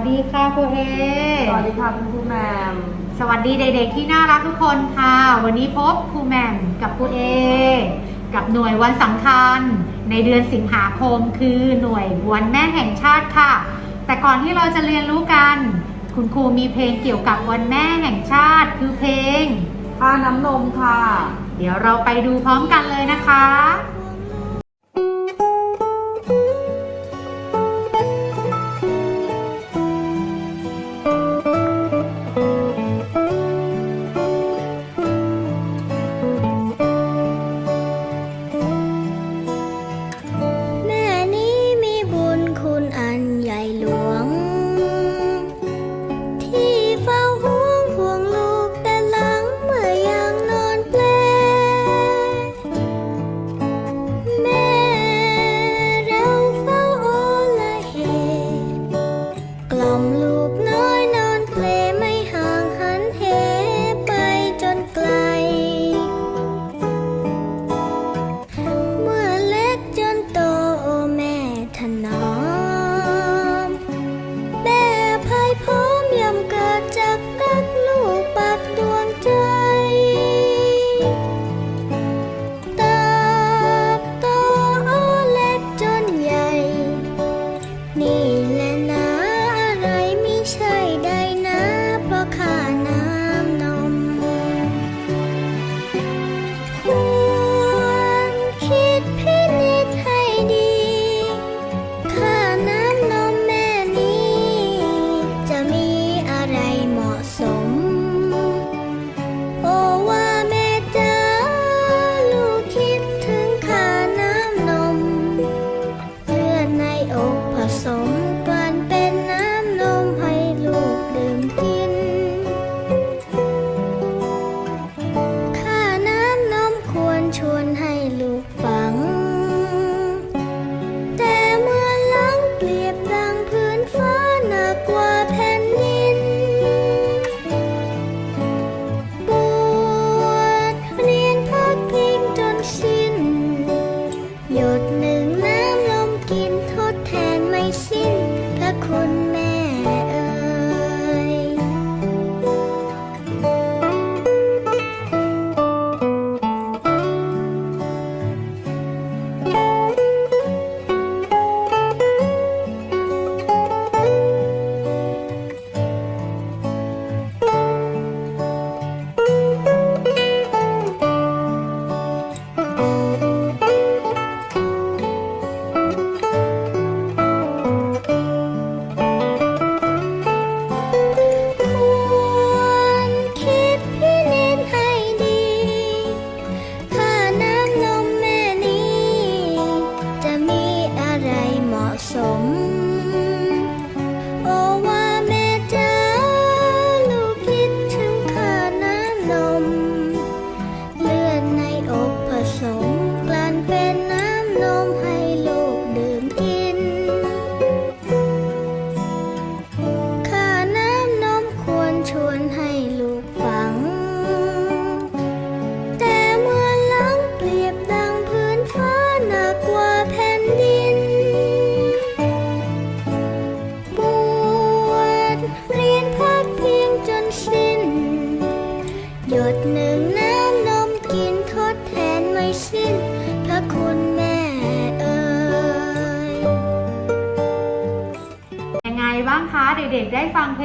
สวัสดีค่ะครูเอ สวัสดีค่ะคุณครูแหมม สวัสดีเด็กๆที่น่ารักทุกคนค่ะ วันนี้พบครูแหม่มกับครูเอ กับหน่วยวันสำคัญ ในเดือนสิงหาคมคือหน่วยวันแม่แห่งชาติค่ะ แต่ก่อนที่เราจะเรียนรู้กัน คุณครูมีเพลงเกี่ยวกับวันแม่แห่งชาติคือเพลงค่าน้ำนมค่ะ เดี๋ยวเราไปดูพร้อมกันเลยนะคะ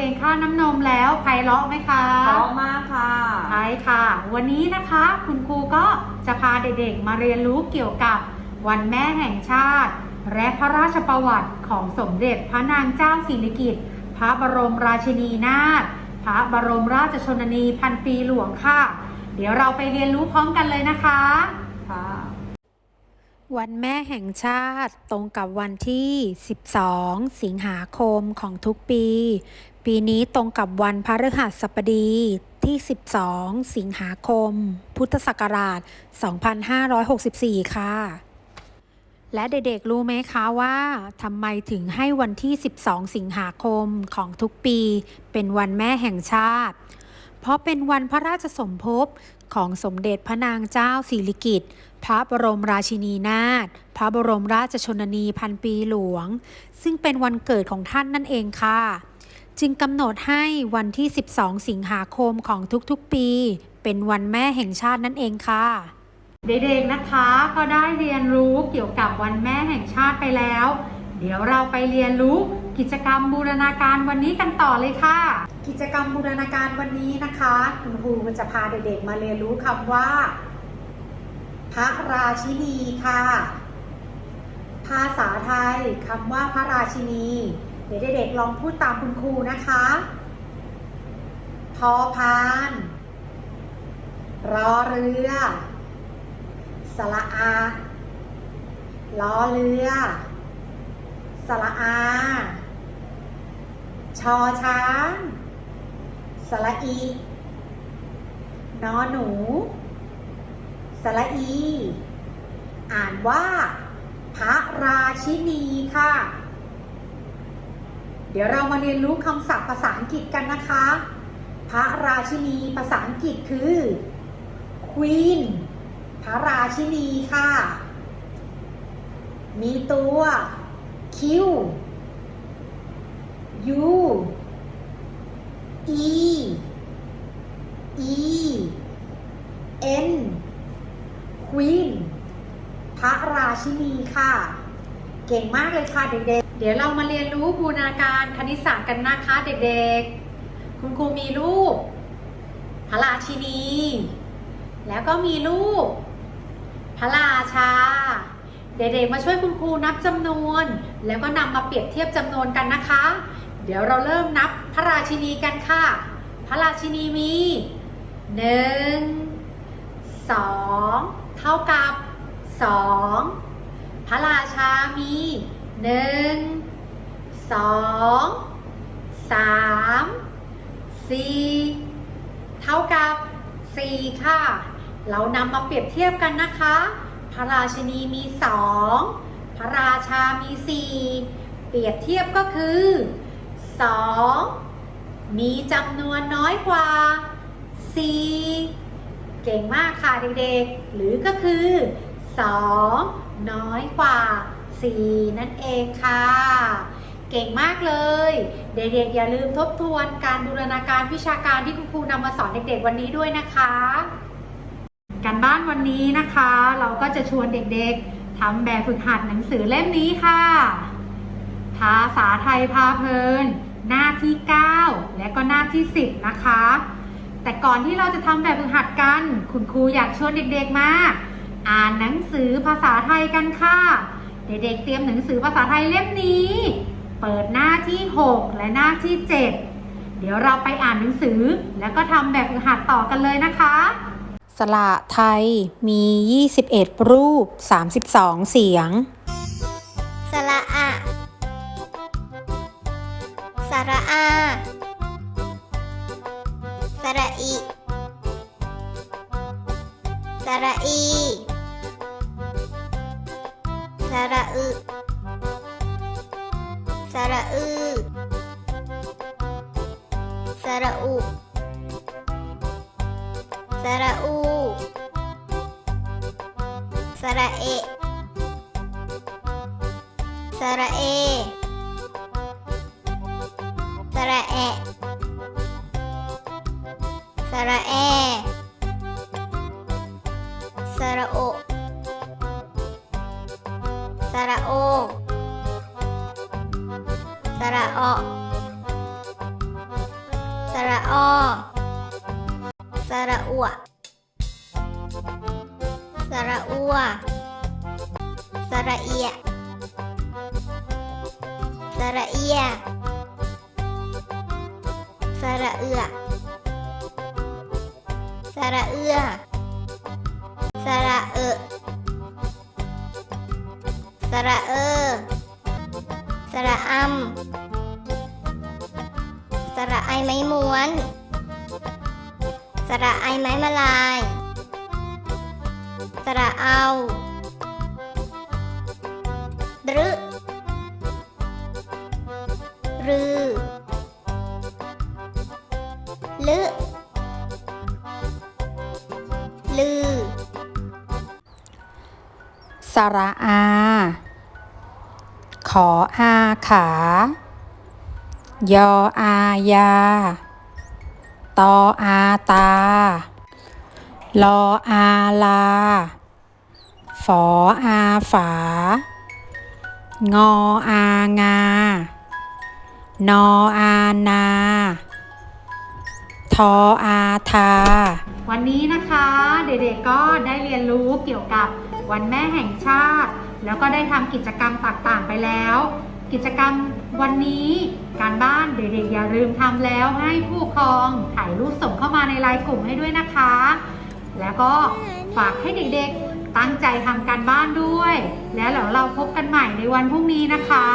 ลงข้าวน้ำนมแล้วไพเราะไหมคะเพราะมากค่ะ ใช่ค่ะ วันนี้นะคะคุณครูก็จะพาเด็กๆ มาเรียนรู้เกี่ยวกับวันแม่แห่งชาติ และพระราชประวัติของสมเด็จพระนางเจ้าสิริกิติ์พระบรมราชินีนาถพระบรมราชชนนีพันปีหลวงค่ะ เดี๋ยวเราไปเรียนรู้พร้อมกันเลยนะคะค่ะ วันแม่แห่งชาติตรงกับวันที่ 12 สิงหาคมของทุกปี ปีนี้ตรงกับวันพฤหัสบดีที่ 12 สิงหาคม พุทธศักราช 2564 ค่ะ และเด็กๆ รู้ไหมคะว่าทำไมถึงให้วันที่ 12 สิงหาคมของทุกปี เป็นวันแม่แห่งชาติ เพราะเป็นวันพระราชสมภพของสมเด็จพระนางเจ้าสิริกิติ์พระบรมราชินีนาถพระบรมราชชนนีพันปีหลวง ซึ่งเป็นวันเกิดของท่านนั่นเองค่ะ จึงกำหนดให้วันที่ 12 สิงหาคมของทุกๆปี เป็นวันแม่แห่งชาตินั่นเองค่ะ เด็กๆนะคะก็ได้เรียนรู้เกี่ยวกับวันแม่แห่งชาติไปแล้ว เดี๋ยวเราไปเรียนรู้กิจกรรมบูรณาการวันนี้กันต่อเลยค่ะ กิจกรรมบูรณาการวันนี้นะคะคุณครูจะพาเด็กๆมาเรียนรู้คำว่า พระราชินีค่ะ ภาษาไทยคำว่าพระราชินี เดี๋ยวเด็กๆลองพูดตามคุณครูนะคะพอพานรอเรือสระอาล้อเรือสระอา ชอช้าง ระอี นอหนู สระอี อ่านว่า พระราชินีค่ะ เดี๋ยวเรามาเรียนรู้คำศัพท์ภาษาอังกฤษกันนะคะ พระราชินีภาษาอังกฤษคือ Queen พระราชินีค่ะ มีตัว Q U E E N Queen พระราชินีค่ะ เก่งมากเลยค่ะเด็กๆ เดี๋ยวเรามาเรียนรู้บูรณาการคณิตศาสตร์กันนะคะเด็กๆ คุณครูมีรูป พระราชินี แล้วก็มีรูป พระราชา เด็กๆ มาช่วยคุณครูนับจำนวน แล้วก็นำมาเปรียบเทียบจำนวนกันนะคะ เดี๋ยวเราเริ่มนับพระราชินีกันค่ะ พระราชินีมีหนึ่งสองเท่ากับสองพระราชามีหนึ่งสองสามสี่เท่ากับ4ค่ะ เรานำมาเปรียบเทียบกันนะคะ พระราชินีมี2พระราชามี4เปรียบเทียบก็คือ 2 มีจำนวนน้อยกว่า 4 เก่งมากค่ะเด็กๆ หรือก็คือ 2 น้อยกว่า 4 นั่นเองค่ะ เก่งมากเลย เด็กๆ อย่าลืมทบทวนการบูรณาการวิชาการที่คุณครูนำมาสอนเด็กๆ วันนี้ด้วยนะคะ การบ้านวันนี้นะคะ เราก็จะชวนเด็กๆทำแบบฝึกหัดหนังสือเล่มนี้ค่ะ ภาษาไทยพาเพลิน หน้าที่ 9 และก็หน้าที่ 10 นะคะ แต่ก่อนที่เราจะทำแบบฝึกหัดกัน คุณครูอยากชวนเด็กๆมาอ่านหนังสือภาษาไทยกันค่ะ เด็กๆเตรียมหนังสือภาษาไทยเล่มนี้ เปิดหน้าที่ 6 และหน้าที่ 7 เดี๋ยวเราไปอ่านหนังสือ แล้วก็ทำแบบฝึกหัดต่อกันเลยนะคะสระไทยมี 21 รูป 32 เสียง สระอุสระอูสระเอะสระเอสระแอะสระแอสระโอสระโอสระออสระออสระอัวสระอัวสระเอียสระเอียสระเอือสระเอือสระเอสระเอ ไอไม้ม้วน สระไอไม้มาลาย สระเอาดรึรือลึลือ สระอา ขออาขา ยออายา ตออาตา ลออาลา ฝออาฝา งออางา นออานา ทออาทา วันนี้นะคะเด็กๆก็ได้เรียนรู้เกี่ยวกับวันแม่แห่งชาติ แล้วก็ได้ทำกิจกรรมต่างๆไปแล้ว กิจกรรมวันนี้ การบ้านเด็กๆอย่าลืมทำแล้วให้ผู้ปกครองถ่ายรูปส่งเข้ามาในไลน์กลุ่มให้ด้วยนะคะ แล้วก็ฝากให้เด็กๆตั้งใจทำการบ้านด้วย แล้วเดี๋ยวเราพบกันใหม่ในวันพรุ่งนี้นะคะ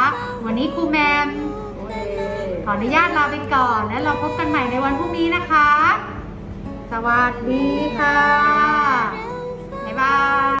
วันนี้ครูแมมขออนุญาตลาไปก่อน แล้วเราพบกันใหม่ในวันพรุ่งนี้นะคะ สวัสดีค่ะบ๊ายบาย